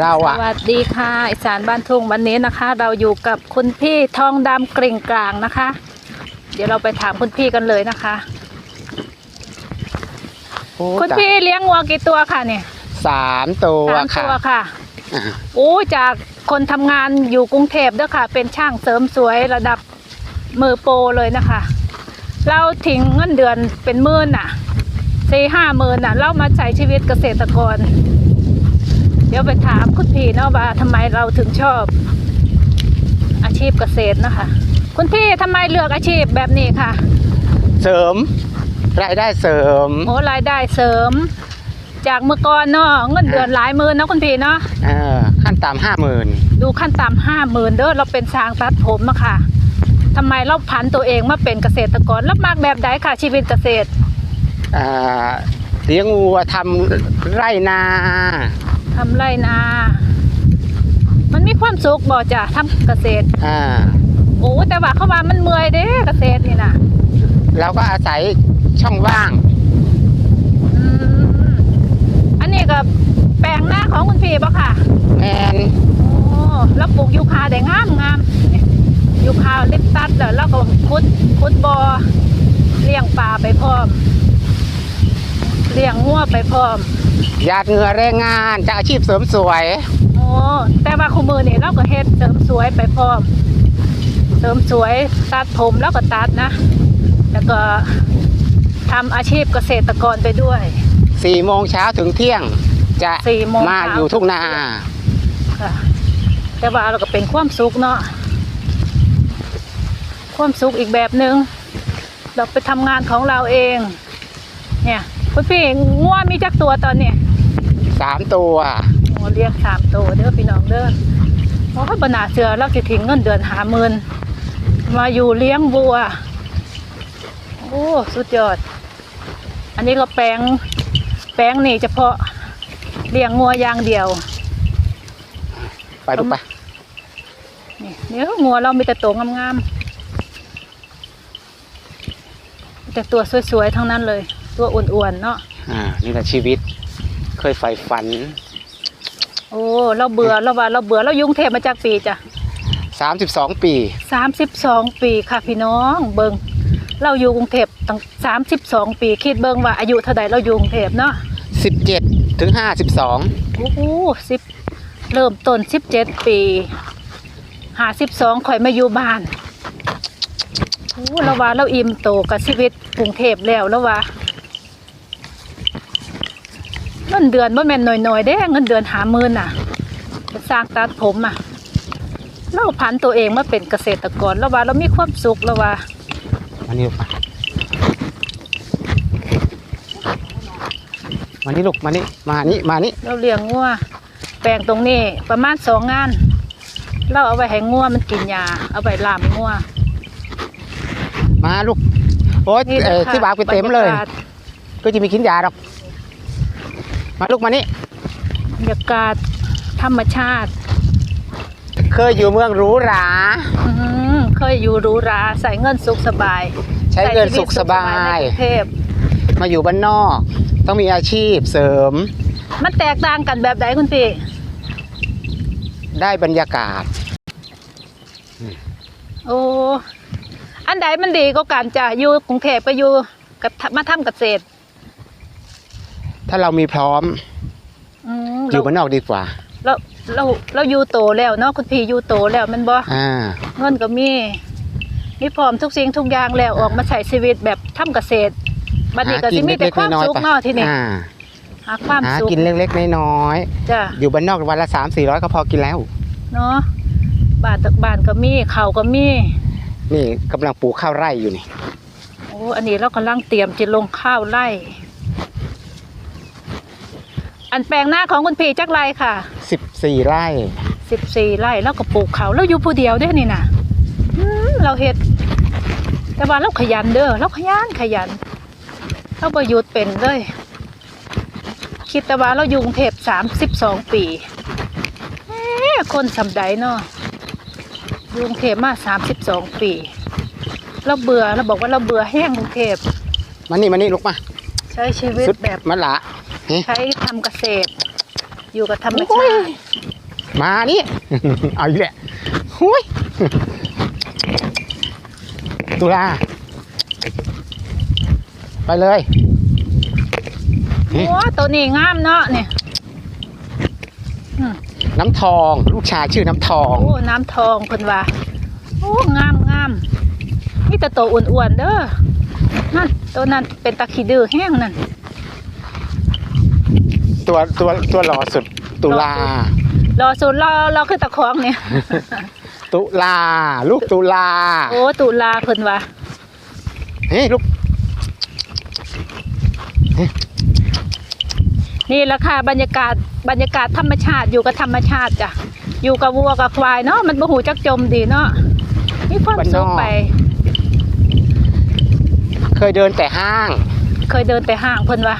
เราสอะวัสดีค่ะอีสานบ้านทุ่งวันนี้นะคะ เราอยู่กับคุณพี่ทองดำกริ่งกลางนะคะ เดี๋ยวเราไปถามคุณพี่กันเลยนะคะ โอ้คุณตายพี่เลี้ยงวัวกี่ตัวค่ะเนี่ยสามตัวสามค่ะตัวค่ะอ่าโอ้จากคนทำงานอยู่กรุงเทพเด้อค่ะ เป็นช่างเสริมสวยระดับมือโปรเลยนะคะ เราทิ้งเงินเดือนเป็นหมื่นน่ะสี่ห้าหมื่นน่ะ เรามาใช้ชีวิตเกษตรกรเดี๋ยวไปถามคุณพี่เนาะว่าทำไมเราถึงชอบอาชีพเกษตรนะคะ คุณพี่ทำไมเลือกอาชีพแบบนี้ค่ะเสริม รายได้เสริมโอ้รายได้เสริม จากเมื่อก่อนเนาะเงินเดือนหลายหมื่นเนาะคุณพี่เนาะเออขั้นต่ำห้าหมื่นดูขั้นต่ำห้าหมื่นเด้อเราเป็นช้างตัดผมอะค่ะทำไมเราผันตัวเองมาเป็นเกษตรกรแล้วมากแบบใดค่ะ ชีวิตเกษตรอ่าเลี้ยงวัวทำไร่นา ทำไรนา มันมีความสุขบ่จ้ะทำเกษตร อ่า โอ้แต่ว่าเขาว่ามันเมื่อยเด้เกษตรนี่นะเราก็อาศัยช่องว่าง อืมอันนี้ก็แปลงหน้าของคุณพี่ปะค่ะ แมนโอ้แล้วปลูกยูคาได้งามงามนี่ยูคาลิปตัสแล้วเราก็คุดคุดบอเลี้ยงปลาไปพร้อม เลี้ยงงัวไปพร้อม หยาดเหงื่อแรงงานจากอาชีพเสริมสวย โอ้แต่ว่าคู่มือนี่เราก็เฮ็ดเสริมสวยไปพร้อมเสริมสวยตัดผมแล้วก็ตัดนะ แล้วก็ทำอาชีพเกษตรกรไปด้วย สี่โมงเช้าถึงเที่ยง จะสี่โมงมาเช้าอยู่ทุ่งนา ค่ะ แต่ว่าเราก็เป็นความสุขเนาะความสุขอีกแบบหนึง่งเราไปทำงานของเราเอง เนี่ยคุณพี่ง่วมีจักตัวตอนเนี้ย สามตัวโอ้เรียกสามตัวเด้อพี่น้องเด้อโอ้ยบนาเสือเราจะทิ้งเงินเดือนหาหมื่นมาอยู่เลี้ยงวัว โอ้สุดยอด อันนี้ก็แปลง แปลงนี่เฉพาะเลี้ยงงัวอย่างเดียว ไปดูไปนี่เนื้องัวเรามีแต่ตัวงามๆมีแต่ตัวสวยๆทั้งนั้นเลย ตัวอ้วนๆเนาะอ่านี่แหละชีวิต เคยใฝ่ฝันโอ้เราเบื่อเราว่าเราเบื่อเรายุ่งเทพมาจากปีจ้ะ32 ปี สามสิบสองปีค่ะพี่น้องเบิงเราอยู่กรุงเทพตั้งสามสิบสองปีคิดเบิงว่าอายุเท่าใดเราอยู่กรุงเทพเนาะ 17 ถึง 52 โอ้โหสิบเริ่มต้นสิบเจ็ดปีหาสิบสองข่อยมาอยู่บ้านโอ้เราว่าเราอิ่มโตกับชีวิตกรุงเทพแล้วแล้วว่า เงินเดือนว่าแม่นหน่อยๆเด้เงินเดือนหาหมื่นน่ะเป็นสร้างตัดผมอะเราผันตัวเองมาเป็นเกษตรกรแล้วว่าเรามีความสุขแล้วว่ามานี่ลูกมามานี่ลูกมานี่มานี่มานี่เราเลี้ยงงัวแปลงตรงนี้ประมาณสองงาน เราเอาไว้ให้งัวมันกินยา เอาไว้ลามงัวมาลูกโอ๊ยนี่เอ่อนะคะที่บากไปเต็มเลยบรรยากาศก็จะมีขินยาดอก มาลูกมานี่บรรยากาศธรรมชาติ เคยอยู่เมืองหรูหราอื้อหือเคยอยู่หรูหราใส่เงินสุขสบายใช้เงินสุขสบาในยกรุงเทพมาอยู่บ้านนอก ต้องมีอาชีพเสริม มันแตกต่างกันแบบใดคุณพี่ได้บรรยากาศ โอ้อันใดมันดีก็การจะอยู่กรุงเทพก็อยู่กับมาทำเกษตร ถ้าเรามีพร้อมอืมอยู่บ้านนอกดีกว่า เราเราเราอยู่โตแล้วเนาะคุณพี่อยู่โตแล้วแมันบ่อ่า เงินก็มีมีพร้อมทุกสิ่งทุกอย่างแล้วออกมาใช้ชีวิตแบบทำเกษตรบัดนี้ก็สิมีแต่ความสุขเนาะที่นี่อ่าหาความหาสุขกินเล็กๆน้อยจ้ะๆอยู่บ้านนอกวันละสามสี่ร้อยก็พอกินแล้ว เนาะบ้านบ้านก็มีข้าวก็มี นี่กำลังปลูกข้าวไร่อยู่นี่ โอ้ อันนี้เรากำลังเตรียมจะลงข้าวไร่ อันแปลงหน้าของคุณพี่จักไรค่ะสิบสี่ไร่สิบสี่ไร่แล้วก็ปลูกเขาวแล้วอยู่ผู้เดียวเด้อนี่น่ะอืมเราเฮ็ด แต่ว่าเราขยันเด้อเราขยันขยันเราประยุทธ์เป็นเลยคิดแต่ว่าเราอยู่กรุงเทพสามสิบสองปีแหมคนสำใดเนาะอยู่กรุงเทพมาสามสิบสองปี เราเบื่อเราบอกว่าเราเบื่อแห้งกรุงเทพมานี่มานี่ลูกมา ใช้ชีวิตสุดแบบมะละ นี่ใช้ทำเกษตร อยู่กับธรรมโอ้ชายติมานี่ เอาอีกแหละหุยตุลา ไปเลย โอ้ตัวนี้งามเนาะเนี่ยอืมน้ำทอง ลูกชายชื่อน้ำทอง โอ้น้ำทองเพิ่นว่าโอ้งามงามนี่แต่ตัวอ้วนๆเด้อนั่นตัวนั้นเป็นตะขี้ดื้อแห้งนั่น ตัวตัวตัวหล่อสุดตุลา รอสูนรอรอขึ้นตะของเนี่ย ตุลา ลูกตุลาโอ้ตุลาเพิ่นว่าเฮ้ยลูกนี่แหละค่ะบรรยากาศบรรยากาศธรรมชาติอยู่กับธรรมชาติจ้ะอยู่กับวัวกับควายเนาะมันบ่หูจักจมดีเนาะมีความสุขไป เคยเดินแต่ห้าง เคยเดินแต่ห้างเพิ่นว่า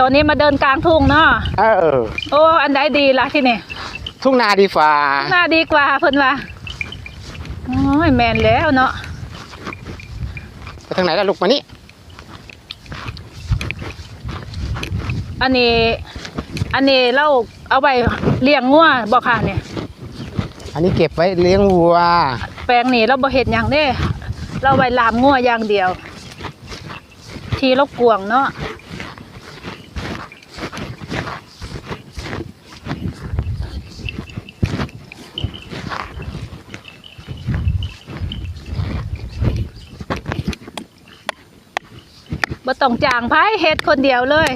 ตอนนี้มาเดินกลางทุ่งเนาะเออ โอ้อันใดดีล่ะที่นี่ทุ่งนาดีฟ้าน่าดีกว่าเพิ่นว่าโอ้ยแม่นแล้วเนาะไปทางไหนล่ะลูกมานี่อันนี้ อันนี้เราเอาไว้เลี้ยงงัวบ่ค่ะเนี่ยอันนี้เก็บไว้เลี้ยงวัว แปลงนี้เราบ่เฮ็ดหยังเด้เราไว้ลามงัวอย่างเดียว ทีเรากวางเนาะ บ่ต้องจ้างไผเฮ็ดคนเดียวเลย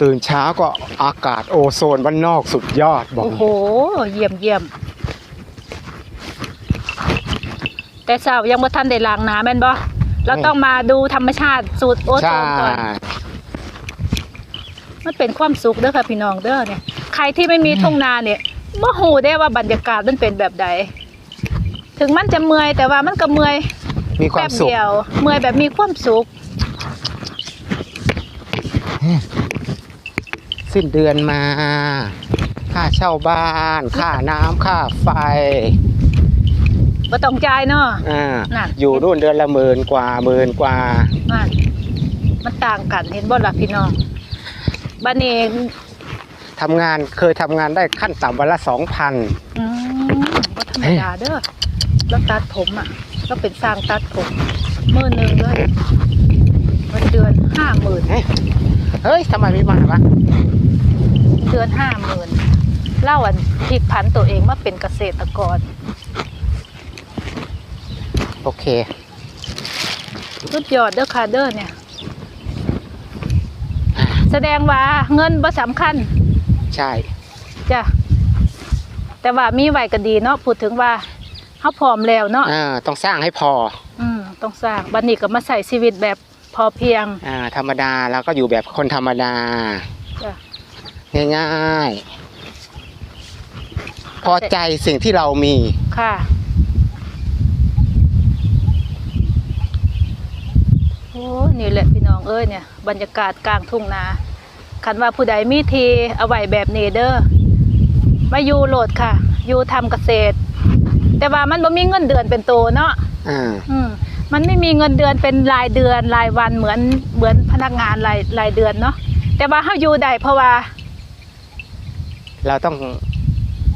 ตื่นเช้าก็อากาศโอโซนบ้านนอกสุดยอดบอกโอ้โห เยี่ยมเยี่ยม แต่สาวยังบ่ทันได้ล้างน้ำแม่นบ่เราต้องมาดูธรรมชาติสูตรโอโซใช่นก่อนมันเป็นความสุขเด้อค่ะพี่น้องเด้อเนี่ย ใครที่ไม่มีทุ่งนาเนี่ย บ่ฮู้ได้ว่าบรรยากาศมันเป็นแบบใด ถึงมันจะเมื่อยแต่ว่ามันก็เมื่อยมีควาแป๊มบสุขเดียว เมื่อยแบบมีความสุข สิ้นเดือนมา ค่าเช่าบ้าน ค่าน้ำค่าไฟบ่ต้องจ่ายเนาะ อ่าน่ะ อยู่รุ่นเดือนละหมื่นกว่าหมื่นกว่า นั่นมันต่างกันเห็นบ่ล่ะพี่น้องบัดนี้ ทำงานเคยทำงานได้ขั้นต่ำวันละสองพัน อืมบ่ธรรมดาเด้อแล้วตัดผมอะ ก็เป็นสร้างตัดผมมื้อหนึงด้วยวันเดือนห้าหมื่นเฮ้ยทำไมไม่มาวะเดือนห้าหมื่นเล่าอันพลิกผันตัวเองมาเป็นเกษตรกรโอเคสุดยอดเด้อค่ะเด้อเนี่ย แสดงว่าเงินบ่สำคัญ ใช่จ้ะแต่ว่ามีไว้ก็ดีเนาะพูดถึงว่าเฮาพร้อมแล้วเนาะอ่าต้องสร้างให้พอ อืมต้องสร้างบัดนี้ก็มาใส่ชีวิตแบบพอเพียง อ่า ธรรมดาแล้วก็อยู่แบบคนธรรมดาจ้ะง่ายๆ พอใจสิ่งที่เรามี ค่ะ โอ้ยนี่แหละพี่น้องเอ้ยเนี่ย บรรยากาศกลางทุ่งนา คันว่าผู้ใดมีทีเอาไว้แบบนี้เด้อมาอยู่โหลดค่ะ อยู่ทำเกษตร แต่ว่ามันบ่มีเงินเดือนเป็นโตเนาะอ่าอืมมันไม่มีเงินเดือนเป็นรายเดือนรายวันเหมือนเหมือนพนักงานรายรายเดือนเนาะแต่ว่าเฮาอยู่ได้เพราะว่า เราต้อง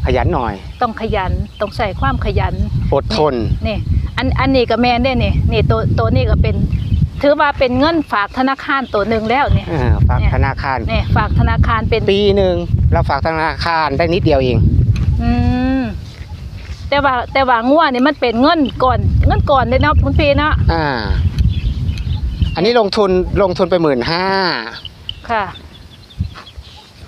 ขยันหน่อย ต้องขยันต้องใส่ความขยันอดทนนี่อันอันนี้ก็แม่นได้นี่นี่ตัวตัวนี้ก็เป็น ถือว่าเป็นเงินฝากธนาคารตัวหนึ่งแล้วนี่อ่าฝากธนาคารนี่ฝากธนาคารเป็นปีหนึ่งเราฝากธนาคารได้นิดเดียวเอง อืมแต่ว่าแต่ว่างัวนี่มันเป็นเงินก่อนเงินก่อนเลยเนาะคุณพี่เนาะอ่า อันนี้ลงทุนลงทุนไปหมื่นห้าค่ะ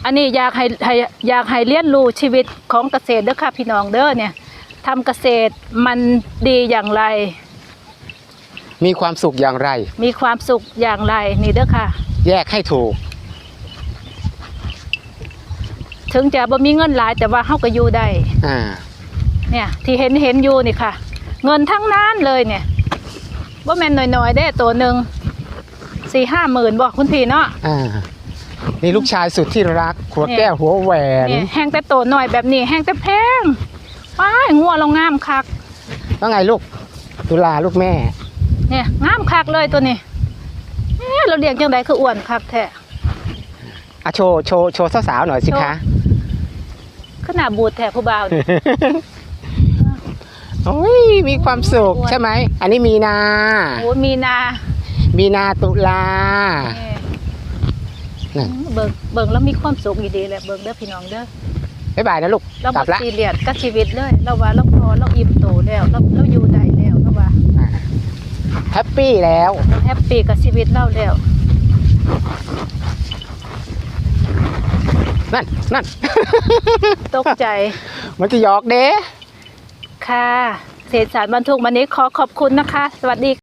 อันนี้อยากให้ให้อยากให้เรียนรู้ชีวิตของเกษตรเด้อค่ะพี่น้องเด้อเนี่ยทำเกษตรมันดีอย่างไร มีความสุขอย่างไร มีความสุขอย่างไรนี่เด้อค่ะ แยกให้ถูก ถึงจะบ่มีเงินหลายแต่ว่าเฮาก็อยู่ได้อ่า เนี่ย ที่เห็นเห็นอยู่นี่ค่ะ เงินทั้งนั้นเลยเนี่ยว่าแม่นน้อยๆได้ตัวหนึ่งสี่ห้าหมื่นบอกคุณพี่เนาะอ่านี่ลูกชายสุดที่รักหัวเนี่ยแก้วหัวแหวนเนี่ยแห้งแต่ตัวหน่อยแบบนี้แห้งแต่แพงว้ายงัวเรางามคักว่าไงลูกตุลาลูกแม่ เนี่ยงามคักเลยตัวนี้เอ๊ะเราเลี้ยงจังไดคืออ้วนคักแท้อะโชว์โชว์โชว์สาวๆหน่อยสิคะขนาดบูดแท้ผู้บ่าวนี่โอ้ยมีความสุขใช่ไหม อันนี้มีนาโอ้ยมีนา มีนาตุลาเอ้ยนั่นเบิ่งเบิ่งแล้วมีความสุขอีดีแหละเบิ่งเด้อพี่น้องเด้อบ๊ายบายนะลูกเรากบ่ลับละซีเรียสกับชีวิตเลย เราว่าเราพอเราอิ่มโตแล้วเราเราอยู่ได้แล้วเราว่า แฮปปี้แล้วเราแฮปปี้กับชีวิตเราแล้ว นั่นนั่น ตกใจ มันจะหยอกเด้ค่ะ เศรษฐศาสตร์บรรทุกวันนี้ขอขอบคุณนะคะ สวัสดี